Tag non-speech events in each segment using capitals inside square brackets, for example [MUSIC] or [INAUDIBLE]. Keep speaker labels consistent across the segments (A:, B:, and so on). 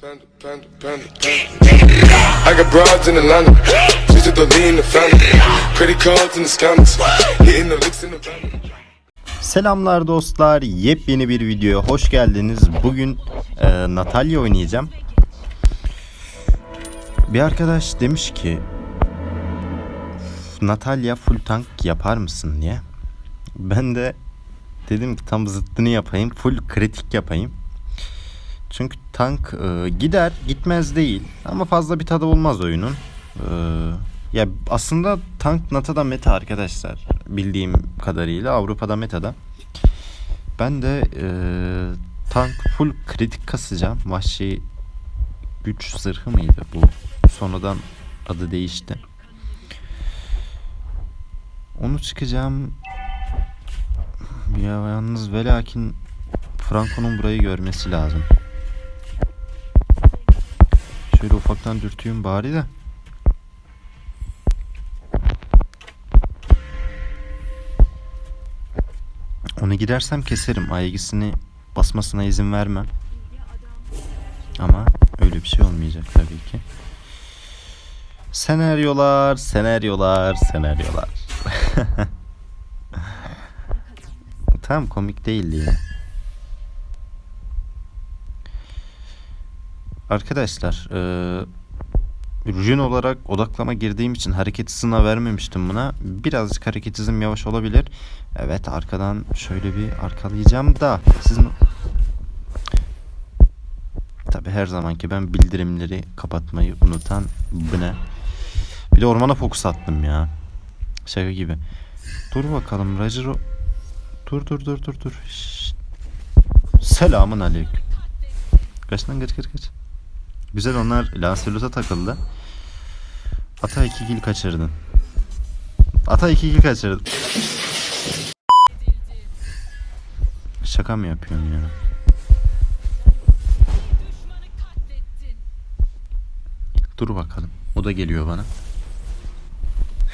A: Panda, panda, panda. I got broads in Atlanta. Just to lean the family. Credit cards in the scammers. Hitting the licks in the van.
B: Selamlar dostlar. Yepyeni bir videoya hoş geldiniz. Bugün e, Natalya oynayacağım. Bir arkadaş demiş ki Natalya full tank yapar mısın diye. Ben de dedim ki tam zıttını yapayım. Full kritik yapayım. Çünkü tank e, gider gitmez değil. Ama fazla bir tadı olmaz oyunun. E, ya aslında tank NATA'da meta arkadaşlar. Bildiğim kadarıyla Avrupa'da meta'da. Ben de e, tank full kritik kasacağım. Vahşi güç zırhı mıydı bu? Sonradan adı değişti. Onu çıkacağım. Ya yalnız ve lakin Franco'nun burayı görmesi lazım. Şöyle ufaktan dürteyim bari de. Onu gidersem keserim. Aygısını basmasına izin vermem. Ama öyle bir şey olmayacak tabii ki. Senaryolar, senaryolar, senaryolar. [LAUGHS] Tam komik değildi yine. Arkadaşlar, Rün olarak odaklama girdiğim için hareket hızına vermemiştim buna. Birazcık hareket hızım yavaş olabilir. Evet arkadan şöyle bir arkalayacağım da sizin Tabi her zamanki ben bildirimleri kapatmayı unutan bu ne? Bir de ormana fokus attım ya. Şaka gibi. Dur bakalım Rajiro. Dur dur dur dur dur. Şşt. Selamun aleyküm. Kaç lan kaç kaç kaç. Güzel onlar Lancelot'a takıldı. Ata iki kill kaçırdın. Ata iki kill kaçırdın. Şaka mı yapıyorsun ya? Dur bakalım. O da geliyor bana.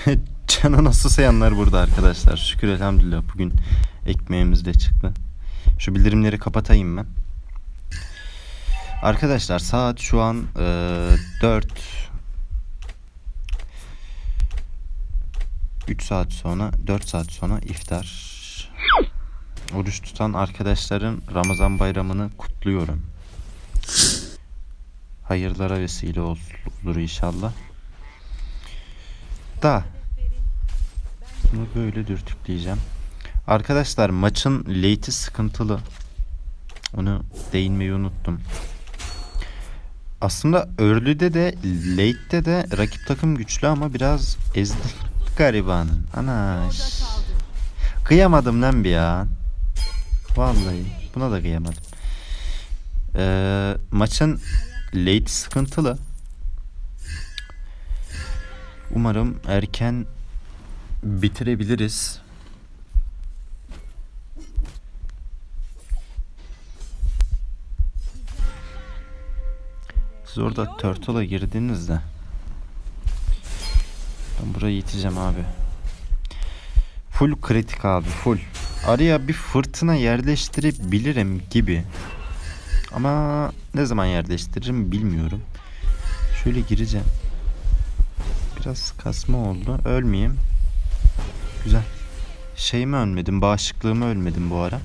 B: [LAUGHS] Canı nasıl sayanlar burada arkadaşlar. Şükür elhamdülillah bugün ekmeğimiz de çıktı. Şu bildirimleri kapatayım ben. Arkadaşlar saat şu an e, 4 3 saat sonra 4 saat sonra iftar. Oruç tutan arkadaşların Ramazan bayramını kutluyorum. Hayırlara vesile ol- olur inşallah. Da bunu böyle dürtükleyeceğim. Arkadaşlar maçın late'i sıkıntılı. Onu değinmeyi unuttum. Aslında early'de de late'de de rakip takım güçlü ama biraz ezdi garibanın. Ana. Kıyamadım lan bir ya. Vallahi buna da kıyamadım. Ee, maçın late sıkıntılı. Umarım erken bitirebiliriz. Siz orada Turtle'a girdiğinizde ben burayı iteceğim abi. Full kritik abi full. Araya bir fırtına yerleştirebilirim gibi. Ama ne zaman yerleştiririm bilmiyorum. Şöyle gireceğim. Biraz kasma oldu. Ölmeyeyim. Güzel. Şeyimi ölmedim. Bağışıklığımı ölmedim bu ara.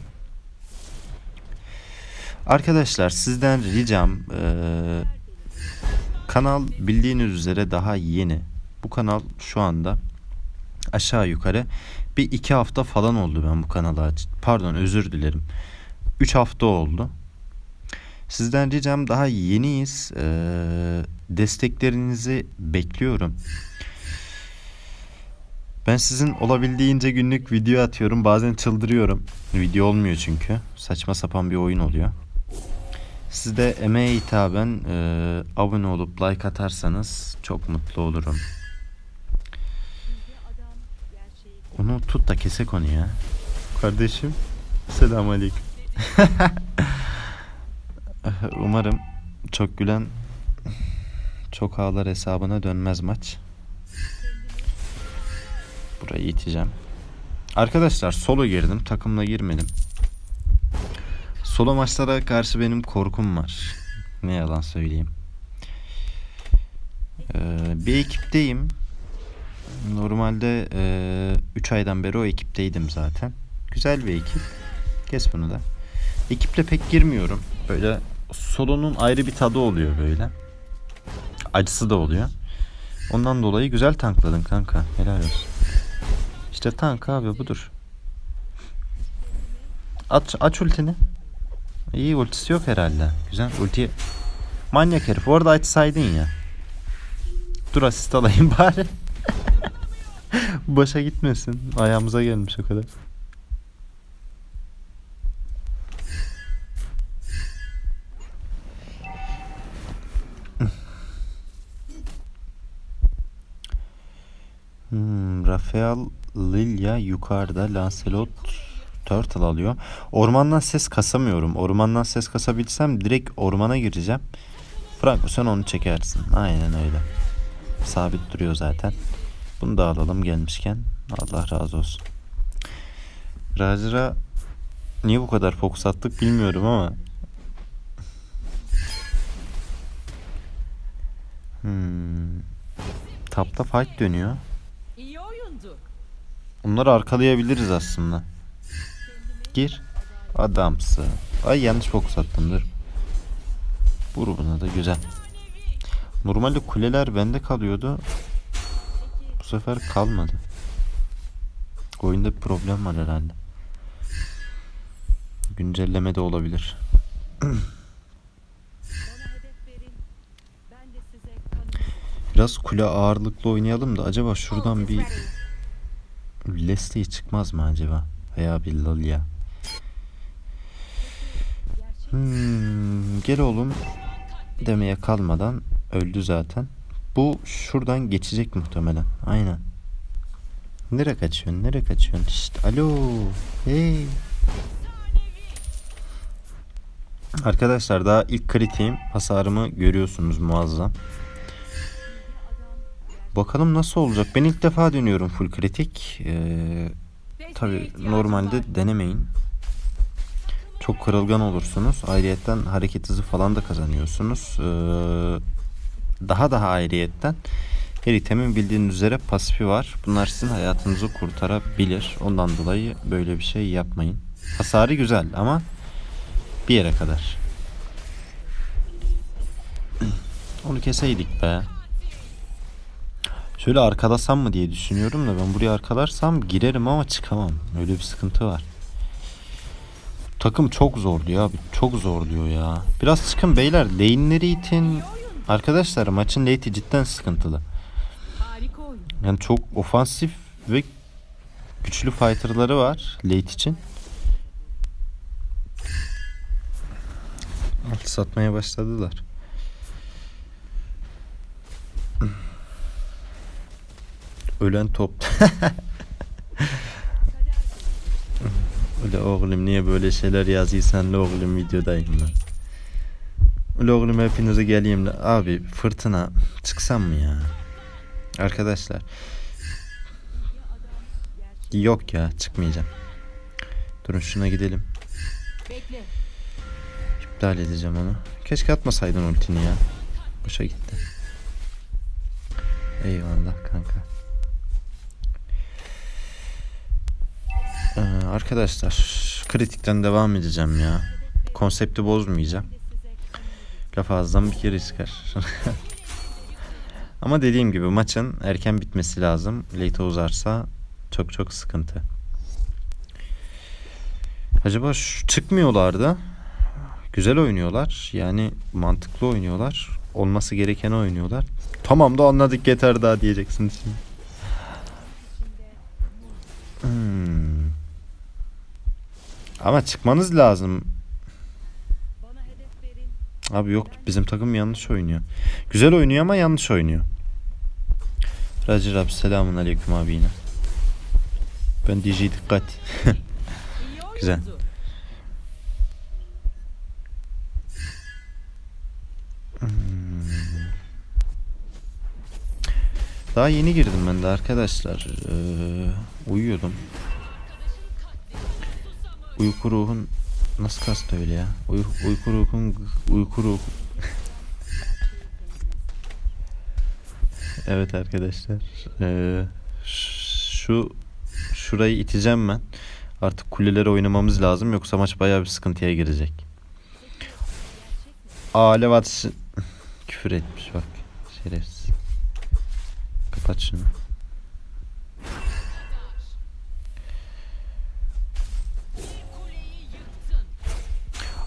B: Arkadaşlar sizden ricam eee, kanal bildiğiniz üzere daha yeni. Bu kanal şu anda aşağı yukarı bir iki hafta falan oldu ben bu kanalı aç. Pardon özür dilerim. Üç hafta oldu. Sizden ricam daha yeniyiz. Eee, desteklerinizi bekliyorum. Ben sizin olabildiğince günlük video atıyorum. Bazen çıldırıyorum. Video olmuyor çünkü. Saçma sapan bir oyun oluyor. Siz de emeğe hitaben eee, abone olup like atarsanız çok mutlu olurum. Onu tut da kesek onu ya. Kardeşim. Selamünaleyküm. [LAUGHS] Umarım çok gülen çok ağlar hesabına dönmez maç. Burayı iteceğim. Arkadaşlar solo girdim. Takımla girmedim. Solo maçlara karşı benim korkum var. Ne yalan söyleyeyim. Ee, bir ekipteyim. Normalde 3 aydan beri o ekipteydim zaten. Güzel bir ekip. Kes bunu da. Ekiple pek girmiyorum. Böyle solonun ayrı bir tadı oluyor böyle. Acısı da oluyor. Ondan dolayı güzel tankladın kanka. Helal olsun. İşte tank abi budur. Aç, aç ultini. İyi ultisi yok herhalde. Güzel ulti. Manyak herif. Orada açsaydın ya. Dur asist alayım [LAUGHS] bari. Başa gitmesin. Ayağımıza gelmiş o kadar. Hmm, Rafael Lilya yukarıda Lancelot Turtle alıyor. Ormandan ses kasamıyorum. Ormandan ses kasabilsem direkt ormana gireceğim. Franco sen onu çekersin. Aynen öyle. Sabit duruyor zaten. Bunu da alalım gelmişken. Allah razı olsun. Rajra niye bu kadar fokus attık bilmiyorum ama. Hmm. Tapta fight dönüyor.
C: İyi oyundu.
B: Onları arkalayabiliriz aslında. Gir. Adamsı. Ay yanlış fokus attım dur. Vur buna da güzel. Normalde kuleler bende kalıyordu. Bu sefer kalmadı. Oyunda bir problem var herhalde. Güncelleme de olabilir. [CLEARS THROAT] Biraz kule ağırlıklı oynayalım da acaba şuradan bir Leslie çıkmaz mı acaba? Veya bir Lilia. Hmm, gel oğlum demeye kalmadan öldü zaten. Bu şuradan geçecek muhtemelen. Aynen. Nereye kaçıyorsun? Nereye kaçıyorsun? Şşt, alo. Hey. Arkadaşlar daha ilk kritiğim. Hasarımı görüyorsunuz muazzam. Bakalım nasıl olacak. Ben ilk defa dönüyorum full kritik. Ee,
C: desteğe
B: Tabi
C: ihtiyacım
B: normalde denemeyin. Çok kırılgan olursunuz. Ayrıyetten hareket hızı falan da kazanıyorsunuz. Ee, daha daha ayrıyetten her itemin bildiğiniz üzere pasifi var. Bunlar sizin hayatınızı kurtarabilir. Ondan dolayı böyle bir şey yapmayın. Hasarı güzel ama bir yere kadar. [CLEARS THROAT] Onu keseydik be. Şöyle arkalasam mı diye düşünüyorum da ben buraya arkalarsam girerim ama çıkamam. Öyle bir sıkıntı var. Takım çok zorluyor abi. Çok zorluyor ya. Biraz çıkın beyler. Lane'leri itin. Arkadaşlar maçın late'i cidden sıkıntılı. Yani çok ofansif ve güçlü fighter'ları var late için. Alt satmaya başladılar. Ölen top. [LAUGHS] Oğlum niye böyle şeyler yazıysan la oğlum videodayım. Öyle oğlum hepinize geleyim la. Abi fırtına çıksam mı ya? Arkadaşlar. Yok ya çıkmayacağım. Durun şuna gidelim. İptal edeceğim onu. Keşke atmasaydın ultini ya. Boşa gitti. Eyvallah kanka. Ee, arkadaşlar kritikten devam edeceğim ya. Konsepti bozmayacağım. Laf ağızdan bir kere çıkar. [LAUGHS] Ama dediğim gibi maçın erken bitmesi lazım. Late uzarsa çok çok sıkıntı. Acaba şu çıkmıyorlar da güzel oynuyorlar. Yani mantıklı oynuyorlar. Olması gerekeni oynuyorlar. Tamam da anladık yeter daha diyeceksiniz şimdi. Hmm. Ama çıkmanız lazım. Abi yok bizim takım yanlış oynuyor. Güzel oynuyor ama yanlış oynuyor. Raci Rab selamun aleyküm abi yine. Ben DJ dikkat. [LAUGHS] Güzel. Daha yeni girdim ben de arkadaşlar. Ee, uyuyordum. Uyku ruhun nasıl kastı öyle ya? Uy, uyku ruhun uyku ruhu. [LAUGHS] evet arkadaşlar. Ee, şu şurayı iteceğim ben. Artık kuleleri oynamamız lazım yoksa maç bayağı bir sıkıntıya girecek. Alev atsın. [LAUGHS] Küfür etmiş bak. Şerefsiz. Kapat şunu.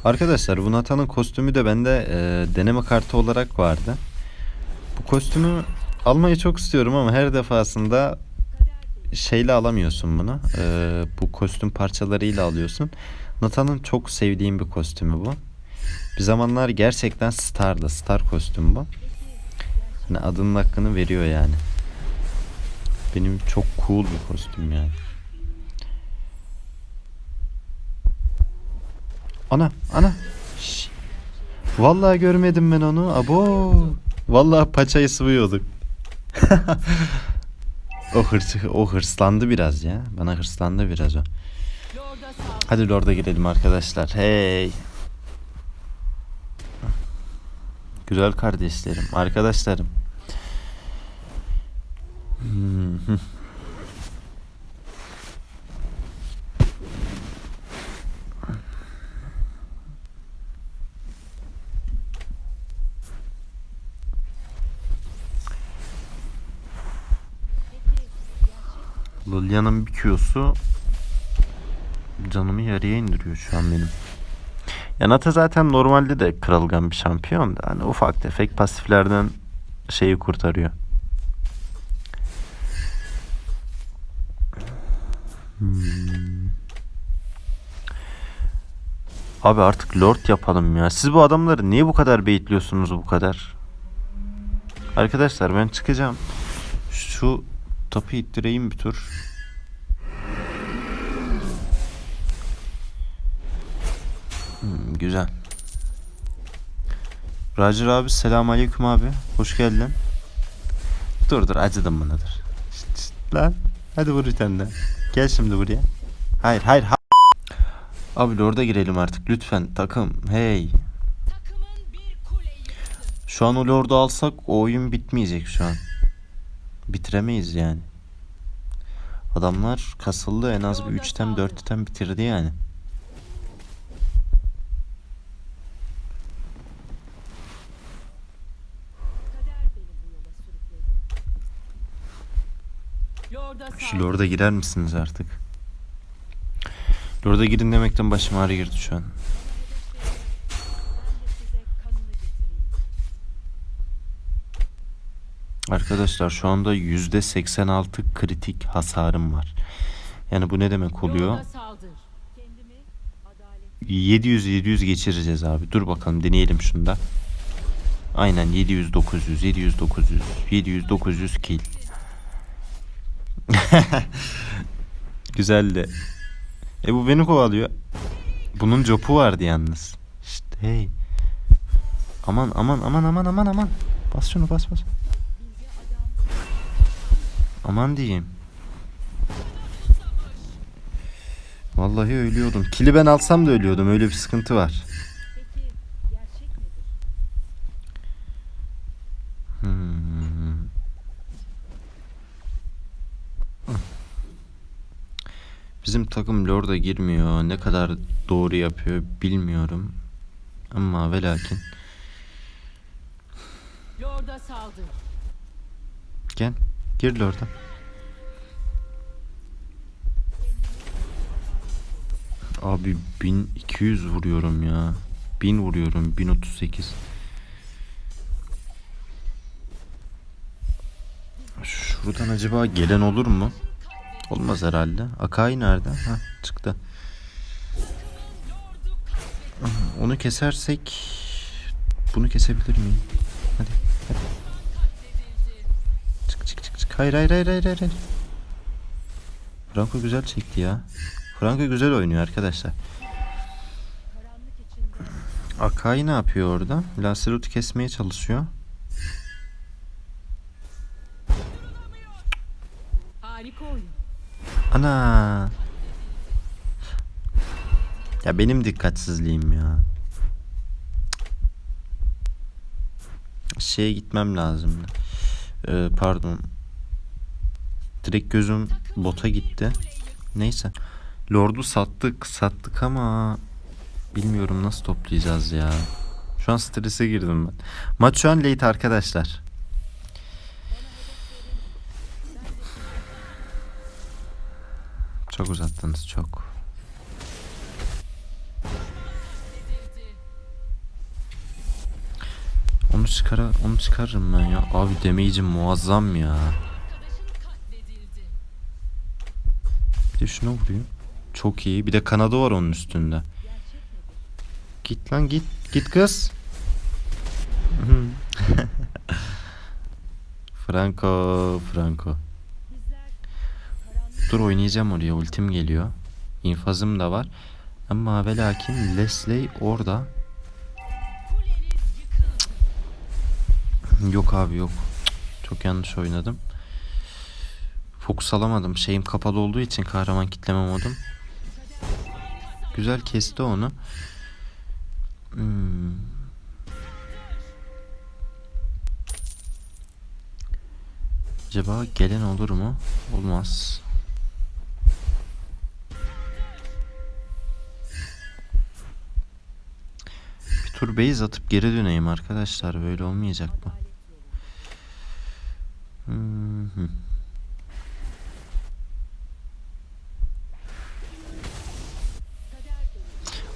B: Arkadaşlar bu Nathan'ın kostümü de bende e, deneme kartı olarak vardı. Bu kostümü almayı çok istiyorum ama her defasında şeyle alamıyorsun bunu. E, bu kostüm parçalarıyla alıyorsun. Nathan'ın çok sevdiğim bir kostümü bu. Bir zamanlar gerçekten stardı. Star kostüm bu. Hani adının hakkını veriyor yani. Benim çok cool bir kostüm yani. Ana, ana. Şş. Vallahi görmedim ben onu. Abo. Vallahi paçayı sıvıyorduk. [LAUGHS] o hırs o hırslandı biraz ya. Bana hırslandı biraz o. Hadi Lord'a girelim arkadaşlar. Hey. Güzel kardeşlerim, arkadaşlarım. Lilian'ın bir Q'su canımı yarıya indiriyor şu an benim. Ya Nata zaten normalde de kırılgan bir şampiyon da hani ufak tefek pasiflerden şeyi kurtarıyor. Hmm. Abi artık Lord yapalım ya. Siz bu adamları niye bu kadar baitliyorsunuz bu kadar? Arkadaşlar ben çıkacağım. Şu topu ittireyim bir tur. Güzel. Roger abi selam aleyküm abi. Hoş geldin. Dur dur acıdım buna dur. Şşt, şşt, lan hadi vur bir tane daha. Gel şimdi buraya. Hayır hayır. ha- Abi orada girelim artık lütfen takım. Hey. Şu an o lordu alsak o oyun bitmeyecek şu an. Bitiremeyiz yani. Adamlar kasıldı en az bir 3'ten 4'ten bitirdi yani.
C: Kader beni bu yola sürükledi. Lord'a sağ
B: Şu lorda girer misiniz artık? Lorda girin demekten başım ağrı girdi şu an. Arkadaşlar şu anda %86 kritik hasarım var. Yani bu ne demek oluyor?
C: Lord'a saldır. Kendimi adalet
B: 700 700 geçireceğiz abi. Dur bakalım deneyelim şunu da. Aynen 700 900 700 900 700 900 kill. [LAUGHS] Güzeldi. E bu beni kovalıyor. Bunun copu vardı yalnız. İşte hey. Aman aman aman aman aman aman. Bas şunu bas bas. Aman diyeyim. Vallahi ölüyordum. Kili ben alsam da ölüyordum. Öyle bir sıkıntı var.
C: peki gerçek nedir?
B: Hmm. Bizim takım Lord'a girmiyor. Ne kadar doğru yapıyor bilmiyorum. Ama ve lakin.
C: Lord'a saldır.
B: Gel. Gir Lord'a. Abi 1200 vuruyorum ya. 1000 vuruyorum. 1038. Şuradan acaba gelen olur mu? Olmaz herhalde. Akai nerede? Ha çıktı. Onu kesersek bunu kesebilir miyim? Hadi. hadi. Çık çık çık çık. Hayır hayır hayır hayır hayır. Franco güzel çekti ya. Franco güzel oynuyor arkadaşlar. Akai ne yapıyor orada? Lancelot'u kesmeye çalışıyor. Ana. Ya benim dikkatsizliğim ya. Şeye gitmem lazım. Ee, pardon. Direkt gözüm bota gitti. Neyse. Lord'u sattık sattık ama bilmiyorum nasıl toplayacağız ya. Şu an strese girdim ben. Maç şu an late arkadaşlar. Çok uzattınız çok. Onu çıkara onu çıkarırım ben ya. Abi demeyicim muazzam ya. Bir de şuna vurayım. Çok iyi. Bir de kanadı var onun üstünde. Git lan git. Git kız. [LAUGHS] Franco, Franco. Dur oynayacağım oraya. Ultim geliyor. İnfazım da var. Ama ve lakin Leslie orada. Yok abi yok. Çok yanlış oynadım. Fokus alamadım. Şeyim kapalı olduğu için kahraman kitleme modum. Güzel kesti onu. Hmm. Acaba gelen olur mu? Olmaz. Tur atıp geri döneyim arkadaşlar. Böyle olmayacak bu. Hı.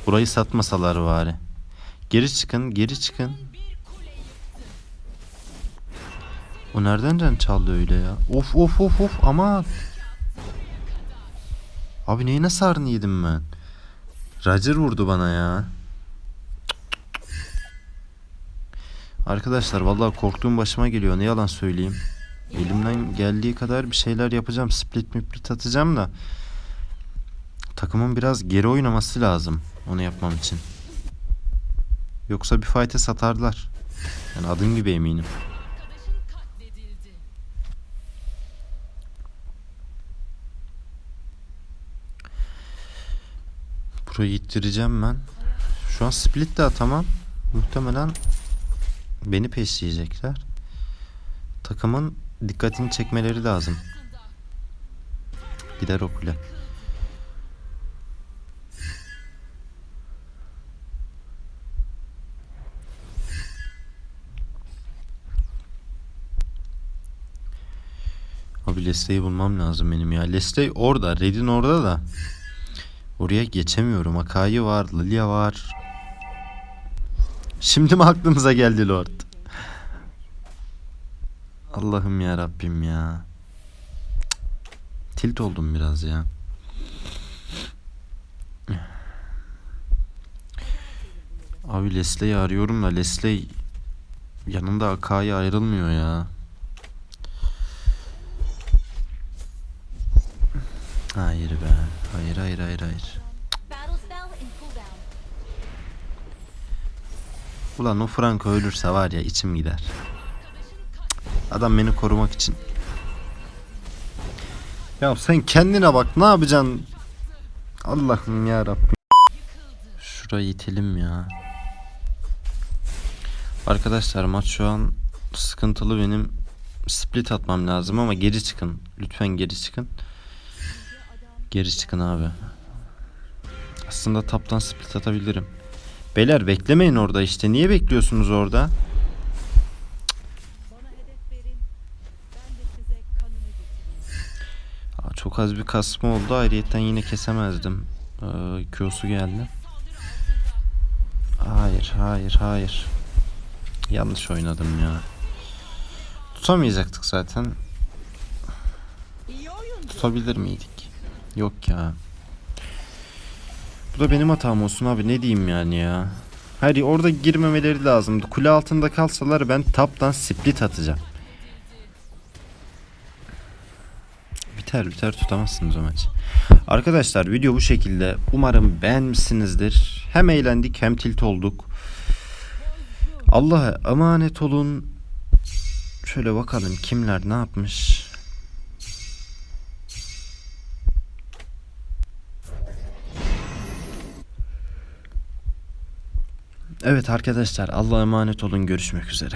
B: Burayı satmasalar bari. Geri çıkın, geri çıkın. O nereden can çaldı öyle ya? Of of of of aman. Abi neyin hasarını yedim ben? Roger vurdu bana ya. Arkadaşlar vallahi korktuğum başıma geliyor ne yalan söyleyeyim. Elimden geldiği kadar bir şeyler yapacağım. Split miplit atacağım da. Takımın biraz geri oynaması lazım onu yapmam için. Yoksa bir fight'e satarlar. Yani adım gibi eminim. Burayı ittireceğim ben. Şu an split de atamam. Muhtemelen beni peşleyecekler. Takımın dikkatini çekmeleri lazım. Gider o. Abi Leslie'yi bulmam lazım benim ya. Leslie orada. Red'in orada da. Oraya geçemiyorum. Akai var. Lilia var. Şimdi mi aklımıza geldi Lord? Allah'ım ya Rabbim ya. Tilt oldum biraz ya. Abi Leslie'yi arıyorum da Leslie yanında Akai ayrılmıyor ya. Hayır be. Hayır hayır hayır hayır. Ulan o Franco ölürse var ya içim gider. Adam beni korumak için. Ya sen kendine bak ne yapacaksın? Allah'ım ya Rabbim. Şurayı itelim ya. Arkadaşlar maç şu an sıkıntılı benim split atmam lazım ama geri çıkın. Lütfen geri çıkın. Geri çıkın abi. Aslında taptan split atabilirim. Beyler beklemeyin orada işte. Niye bekliyorsunuz orada? Aa, çok az bir kasma oldu. Ayrıyetten yine kesemezdim. Ee, Q'su geldi. Hayır, hayır, hayır. Yanlış oynadım ya. Tutamayacaktık zaten. Tutabilir miydik? Yok ya. Bu da benim hatam olsun abi ne diyeyim yani ya. Hayır orada girmemeleri lazımdı. Kule altında kalsalar ben taptan split atacağım. Biter biter tutamazsınız o maçı. Arkadaşlar video bu şekilde. Umarım beğenmişsinizdir. Hem eğlendik hem tilt olduk. Allah'a emanet olun. Şöyle bakalım kimler ne yapmış. Evet arkadaşlar Allah'a emanet olun görüşmek üzere.